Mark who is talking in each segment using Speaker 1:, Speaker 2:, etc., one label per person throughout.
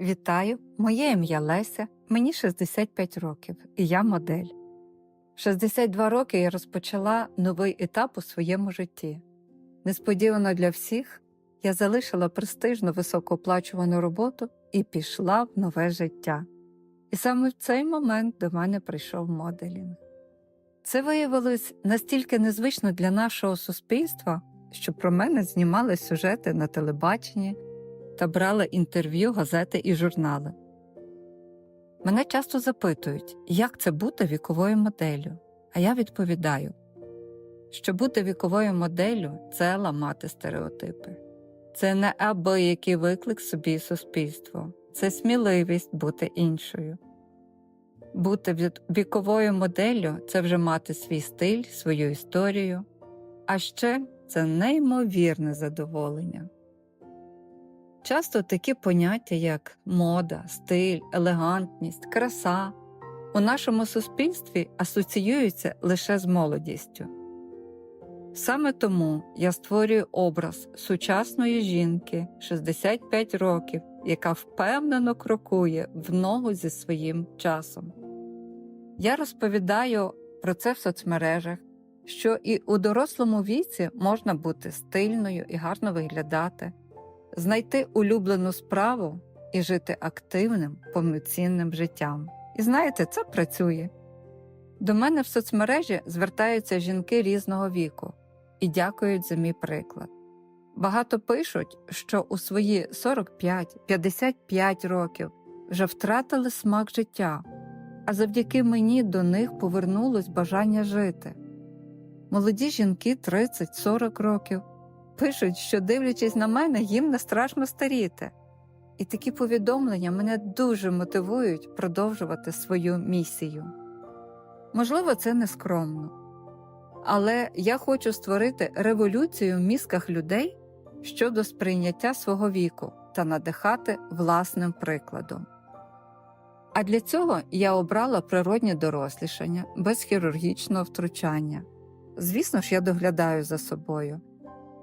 Speaker 1: Вітаю, моє ім'я Леся, мені 65 років, і я модель. В 62 роки я розпочала новий етап у своєму житті. Несподівано для всіх я залишила престижну високооплачувану роботу і пішла в нове життя. І саме в цей момент до мене прийшов моделінг. Це виявилось настільки незвично для нашого суспільства, що про мене знімали сюжети на телебаченні та брали інтерв'ю газети і журнали. Мене часто запитують, як це бути віковою моделлю, а я відповідаю, що бути віковою моделлю це ламати стереотипи. Це не абиякий виклик собі і суспільству, це сміливість бути іншою. Бути віковою моделлю це вже мати свій стиль, свою історію, а ще це неймовірне задоволення. Часто такі поняття, як мода, стиль, елегантність, краса у нашому суспільстві асоціюються лише з молодістю. Саме тому я створюю образ сучасної жінки 65 років, яка впевнено крокує в ногу зі своїм часом. Я розповідаю про це в соцмережах, що і у дорослому віці можна бути стильною і гарно виглядати, знайти улюблену справу і жити активним, повноцінним життям. І знаєте, це працює. До мене в соцмережі звертаються жінки різного віку і дякують за мій приклад. Багато пишуть, що у свої 45-55 років вже втратили смак життя, а завдяки мені до них повернулось бажання жити. Молоді жінки 30-40 років пишуть, що, дивлячись на мене, їм не страшно старіти. І такі повідомлення мене дуже мотивують продовжувати свою місію. Можливо, це не скромно, але я хочу створити революцію в мізках людей щодо сприйняття свого віку та надихати власним прикладом. А для цього я обрала природнє дорослішання без хірургічного втручання. Звісно ж, я доглядаю за собою,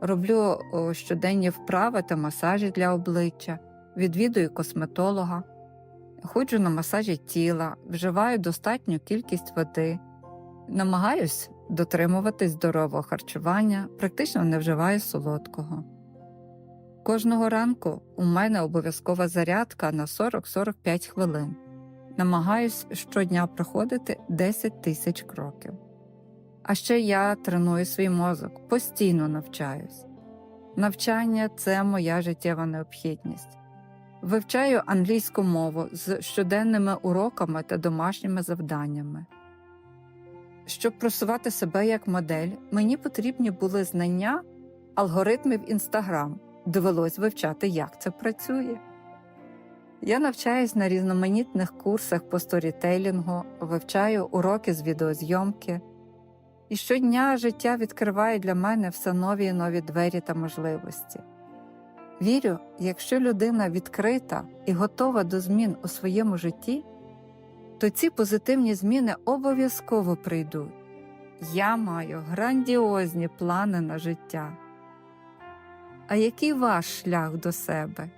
Speaker 1: роблю щоденні вправи та масажі для обличчя, відвідую косметолога, ходжу на масажі тіла, вживаю достатню кількість води, намагаюсь дотримуватись здорового харчування, практично не вживаю солодкого. Кожного ранку у мене обов'язкова зарядка на 40-45 хвилин. Намагаюсь щодня проходити 10 тисяч кроків. А ще я треную свій мозок, постійно навчаюсь. Навчання це моя життєва необхідність. Вивчаю англійську мову з щоденними уроками та домашніми завданнями. Щоб просувати себе як модель, мені потрібні були знання алгоритмів Instagram. Довелось вивчати, як це працює. Я навчаюсь на різноманітних курсах по сторітейлінгу, вивчаю уроки з відеозйомки. І щодня життя відкриває для мене все нові і нові двері та можливості. Вірю, якщо людина відкрита і готова до змін у своєму житті, то ці позитивні зміни обов'язково прийдуть. Я маю грандіозні плани на життя. А який ваш шлях до себе?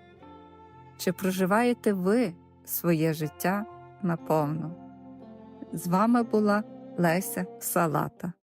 Speaker 1: Чи проживаєте ви своє життя наповну? З вами була Леся Салата.